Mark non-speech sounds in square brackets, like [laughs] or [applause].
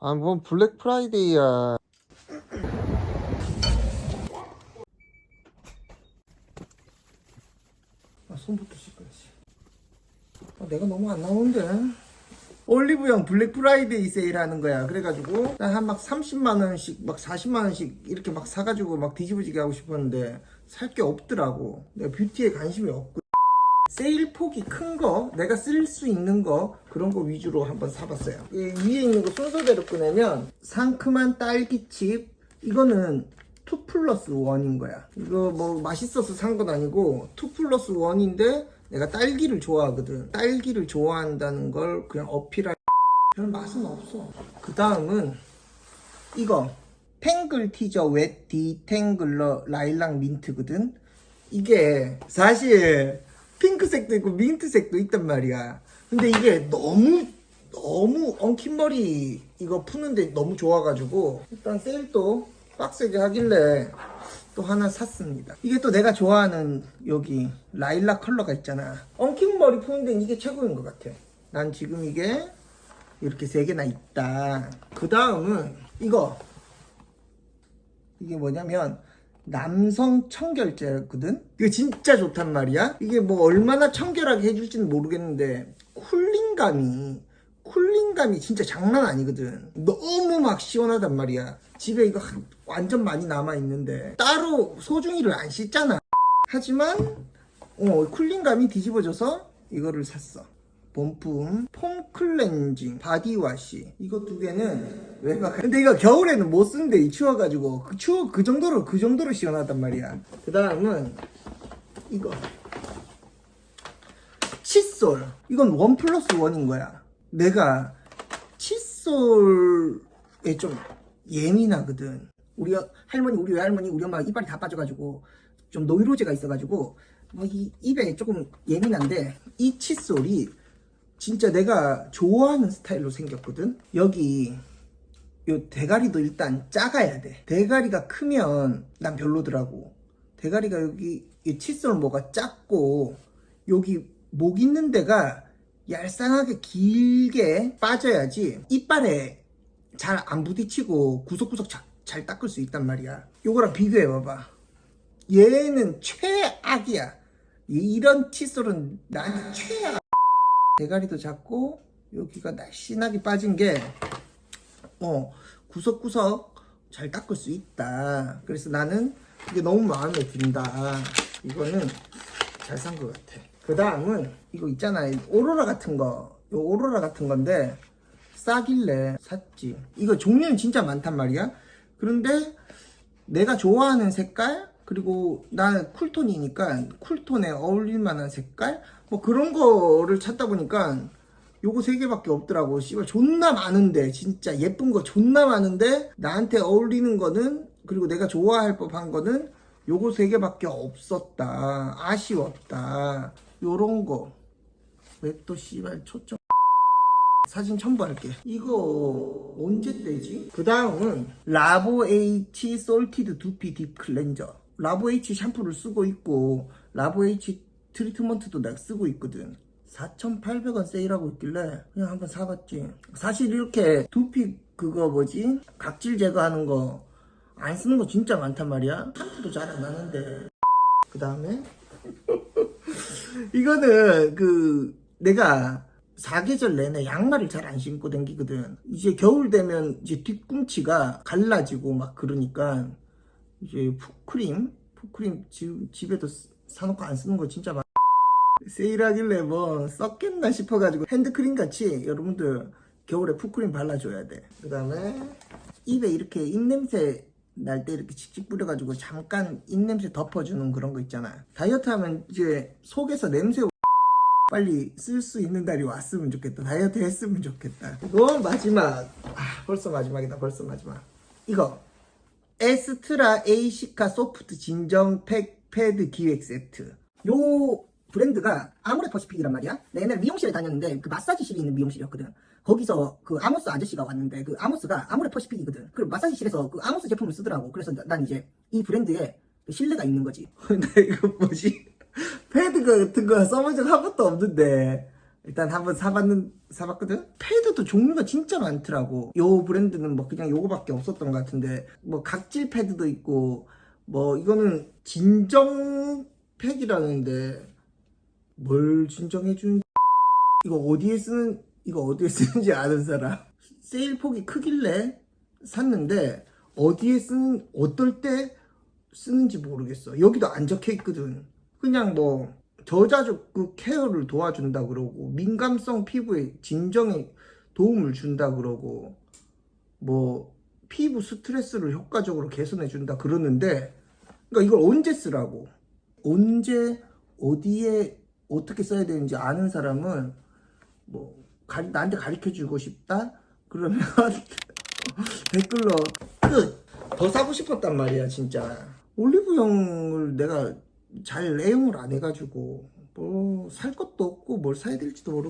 아, 뭔 블랙 프라이데이야. 아, 손부터 씻어야지. 아, 내가 너무 안 나오는데. 올리브영 블랙 프라이데이 세일하는 거야. 그래가지고 한막 30만 원씩, 막 40만 원씩 이렇게 막 사가지고 막 뒤집어지게 하고 싶었는데 살 게 없더라고. 내가 뷰티에 관심이 없고. 폭이 큰 거, 내가 쓸 수 있는 거 그런 거 위주로 한번 사봤어요. 이 위에 있는 거 순서대로 꺼내면 상큼한 딸기칩 이거는 2 플러스 1인 거야. 이거 뭐 맛있어서 산 건 아니고 2 플러스 1인데 내가 딸기를 좋아하거든. 딸기를 좋아한다는 걸 그냥 어필할 별 맛은 없어. 그 다음은 이거 탱글 티저 웻 디탱글러 라일락 민트거든. 이게 사실 핑크색도 있고 민트색도 있단 말이야. 근데 이게 너무 너무 엉킨 머리 이거 푸는데 너무 좋아가지고 일단 세일도 빡세게 하길래 또 하나 샀습니다. 이게 또 내가 좋아하는 여기 라일락 컬러가 있잖아. 엉킨 머리 푸는 데는 이게 최고인 것 같아. 난 지금 이게 이렇게 세 개나 있다. 그 다음은 이거 이게 뭐냐면 남성 청결제거든. 이게 진짜 좋단 말이야. 이게 뭐 얼마나 청결하게 해줄지는 모르겠는데 쿨링감이 쿨링감이 진짜 장난 아니거든. 너무 막 시원하단 말이야. 집에 이거 한- 완전 많이 남아 있는데 따로 소중이를 안 씻잖아. 하지만 어, 쿨링감이 뒤집어져서 이거를 샀어. 본품 폼 클렌징 바디와시. 이거 두 개는 외박 근데 이거 겨울에는 못 쓰는데 이 추워가지고 그 추워 그 정도로 그 정도로 시원하단 말이야. 그 다음은 이거. 칫솔. 이건 원 플러스 원인 거야. 내가 칫솔에 좀 예민하거든. 우리 할머니 우리 외할머니 우리 엄마 이빨이 다 빠져가지고 좀 노이로제가 있어가지고 뭐 이 입에 조금 예민한데 이 칫솔이 진짜 내가 좋아하는 스타일로 생겼거든? 여기 요 대가리도 일단 작아야 돼. 대가리가 크면 난 별로더라고. 대가리가 여기 이 칫솔 뭐가 작고 여기 목 있는 데가 얄쌍하게 길게 빠져야지 이빨에 잘 안 부딪히고 구석구석 자- 잘 닦을 수 있단 말이야. 요거랑 비교해 봐봐. 얘는 최악이야. 이- 이런 칫솔은 나한테 최악 대가리도 작고 여기가 날씬하게 빠진 게 어, 구석구석 잘 닦을 수 있다. 그래서 나는 이게 너무 마음에 든다. 이거는 잘 산 것 같아. 그 다음은 이거 있잖아. 오로라 같은 거. 요 오로라 같은 건데 싸길래 샀지. 이거 종류는 진짜 많단 말이야. 그런데 내가 좋아하는 색깔 그리고 나는 쿨톤이니까 쿨톤에 어울릴 만한 색깔 뭐 그런 거를 찾다 보니까 요거 세 개밖에 없더라고 씨발 존나 많은데 진짜 예쁜 거 존나 많은데 나한테 어울리는 거는 그리고 내가 좋아할 법한 거는 요거 세 개밖에 없었다 아쉬웠다 요런 거 왜 또 씨발 초점 [laughs] 사진 첨부할게. 이거 언제 떼지? 그 다음은 라보 H 솔티드 두피 딥 클렌저. 라보 H 샴푸를 쓰고 있고 라보 H 트리트먼트도 내가 쓰고 있거든. 4,800원 세일하고 있길래 그냥 한번 사봤지. 사실 이렇게 두피 그거 뭐지? 각질 제거하는 거 안 쓰는 거 진짜 많단 말이야. 샴푸도 잘안 하는데. 그 다음에 [laughs] 이거는 그 내가 사계절 내내 양말을 잘 안 신고 댕기거든. 이제 겨울 되면 이제 뒤꿈치가 갈라지고 막 그러니까 이제 푸크림, 푸크림 지, 집에도 쓰- 사놓고 안 쓰는 거 진짜 많아. 세일하길래 뭐 썼겠나 싶어가지고 핸드크림 같이 여러분들 겨울에 푸크림 발라줘야 돼. 그 다음에 입에 이렇게 입냄새 날 때 이렇게 칙칙 뿌려가지고 잠깐 입냄새 덮어주는 그런 거 있잖아. 다이어트 하면 이제 속에서 냄새 빨리 쓸 수 있는 날이 왔으면 좋겠다. 다이어트 했으면 좋겠다. 이거 마지막. 아, 벌써 마지막이다. 벌써 마지막. 이거. 에스트라 에이시카 소프트 진정 팩 패드 기획 세트. 요 브랜드가 아모레 퍼시픽이란 말이야. 내가 옛날에 미용실에 다녔는데 그 마사지실에 있는 미용실이었거든. 거기서 그 아모스 아저씨가 왔는데 그 아모스가 아모레 퍼시픽이거든. 그 마사지실에서 그 아모스 제품을 쓰더라고. 그래서 나- 난 이제 이 브랜드에 그 신뢰가 있는 거지. [laughs] 나 이거 뭐지? 패드 같은 거 써본 적 한 번도 없는데 일단 한번 사봤는 사봤거든. 패드도 종류가 진짜 많더라고. 요 브랜드는 뭐 그냥 요거밖에 없었던 것 같은데 뭐 각질 패드도 있고 뭐 이거는 진정 팩이라는데 뭘 진정해 준? [laughs] 이거 어디에 쓰는 이거 어디에 쓰는지 아는 사람? 세일 폭이 크길래 샀는데 어디에 쓰는 어떨 때 쓰는지 모르겠어. 여기도 안 적혀 있거든. 그냥 뭐 저자적 케어를 도와준다 그러고 민감성 피부에 진정에 도움을 준다 그러고 뭐 피부 스트레스를 효과적으로 개선해 준다 그러는데 그러니까 이걸 언제 쓰라고 언제 어디에 어떻게 써야 되는지 아는 사람은 뭐 가- 나한테 가르쳐 주고 싶다 그러면 [laughs] 댓글로 끝. 더 사고 싶었단 말이야 진짜. 올리브영을 내가 잘 애용을 안 해가지고 뭐 살 것도 없고 뭘 사야 될지도 모르고